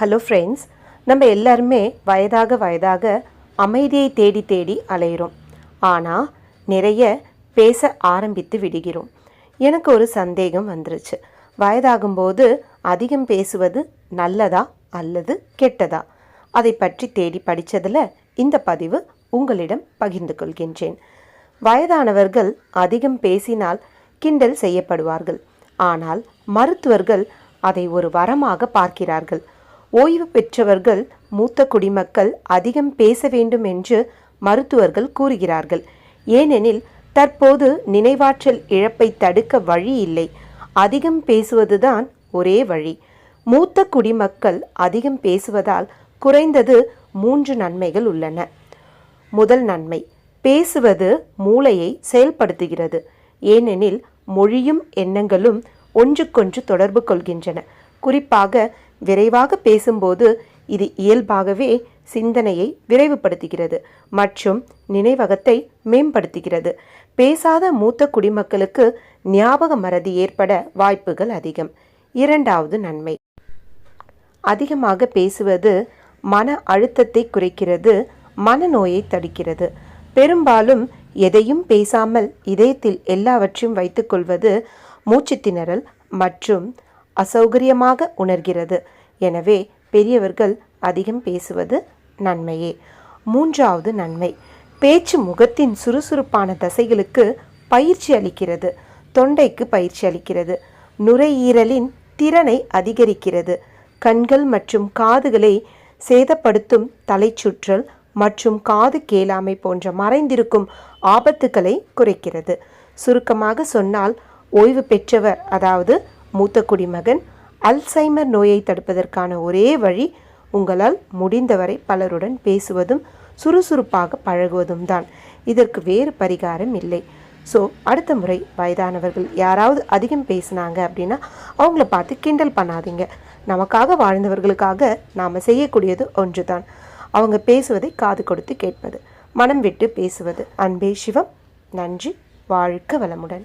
Hello friends நம்ம எல்லாருமே வயதாக வயதாக அமைதியை தேடி தேடி அலைகிறோம் ஆனால் நிறைய பேச ஆரம்பித்து விடுகிறோம். எனக்கு ஒரு சந்தேகம் வந்துருச்சு. வயதாகும்போது அதிகம் பேசுவது நல்லதா அல்லது கெட்டதா? அதை பற்றி தேடி படித்ததில் இந்த பதிவு உங்களிடம் பகிர்ந்து கொள்கின்றேன். வயதானவர்கள் அதிகம் பேசினால் கிண்டல் செய்யப்படுவார்கள். ஆனால் மருத்துவர்கள் அதை ஒரு வரமாக பார்க்கிறார்கள். ஓய்வு பெற்றவர்கள் மூத்த குடிமக்கள் அதிகம் பேச வேண்டும் என்று மருத்துவர்கள் கூறுகிறார்கள். ஏனெனில் தற்போது நினைவாற்றல் இழப்பை தடுக்க வழி இல்லை. அதிகம் பேசுவதுதான் ஒரே வழி. மூத்த குடிமக்கள் அதிகம் பேசுவதால் குறைந்தது மூன்று நன்மைகள் உள்ளன. முதல் நன்மை பேசுவது மூளையை செயல்படுத்துகிறது. ஏனெனில் மொழியும் எண்ணங்களும் ஒன்றுக்கொன்று தொடர்பு கொள்கின்றன. குறிப்பாக விரைவாக பேசும்போது இது இயல்பாகவே சிந்தனையை விரைவுபடுத்துகிறது மற்றும் நினைவகத்தை மேம்படுத்துகிறது. பேசாத மூத்த குடிமக்களுக்கு ஞாபக மறதி ஏற்பட வாய்ப்புகள் அதிகம். இரண்டாவது நன்மை. அதிகமாக பேசுவது மன அழுத்தத்தை குறைக்கிறது மனநோயை தடுக்கிறது. பெரும்பாலும் எதையும் பேசாமல் இதயத்தில் எல்லாவற்றையும் வைத்துக்கொள்வது மூச்சுத்திணறல் மற்றும் அசௌகரியமாக உணர்கிறது. எனவே பெரியவர்கள் அதிகம் பேசுவது நன்மையே. மூன்றாவது நன்மை பேச்சு முகத்தின் சுறுசுறுப்பான தசைகளுக்கு பயிற்சி அளிக்கிறது தொண்டைக்கு பயிற்சி அளிக்கிறது நுரையீரலின் திறனை அதிகரிக்கிறது கண்கள் மற்றும் காதுகளை சேதப்படுத்தும் தலைச்சுற்றல் மற்றும் காது கேளாமை போன்ற மறைந்திருக்கும் ஆபத்துக்களை குறைக்கிறது. சுருக்கமாக சொன்னால் ஓய்வு பெற்றவர் அதாவது மூத்த குடிமகன் அல்சைமர் நோயை தடுப்பதற்கான ஒரே வழி உங்களால் முடிந்தவரை பலருடன் பேசுவதும் சுறுசுறுப்பாக பழகுவதும் தான் இதற்கு வேறு பரிகாரம் இல்லை. ஸோ அடுத்த முறை வயதானவர்கள் யாராவது அதிகம் பேசினாங்க அப்படின்னா அவங்கள பார்த்து கிண்டல் பண்ணாதீங்க. நமக்காக வாழ்ந்தவர்களுக்காக நாம் செய்யக்கூடியது ஒன்று தான் அவங்க பேசுவதை காது கொடுத்து கேட்பது மனம் விட்டு பேசுவது. அன்பே சிவம் நன்றி வாழ்க்க வளமுடன்.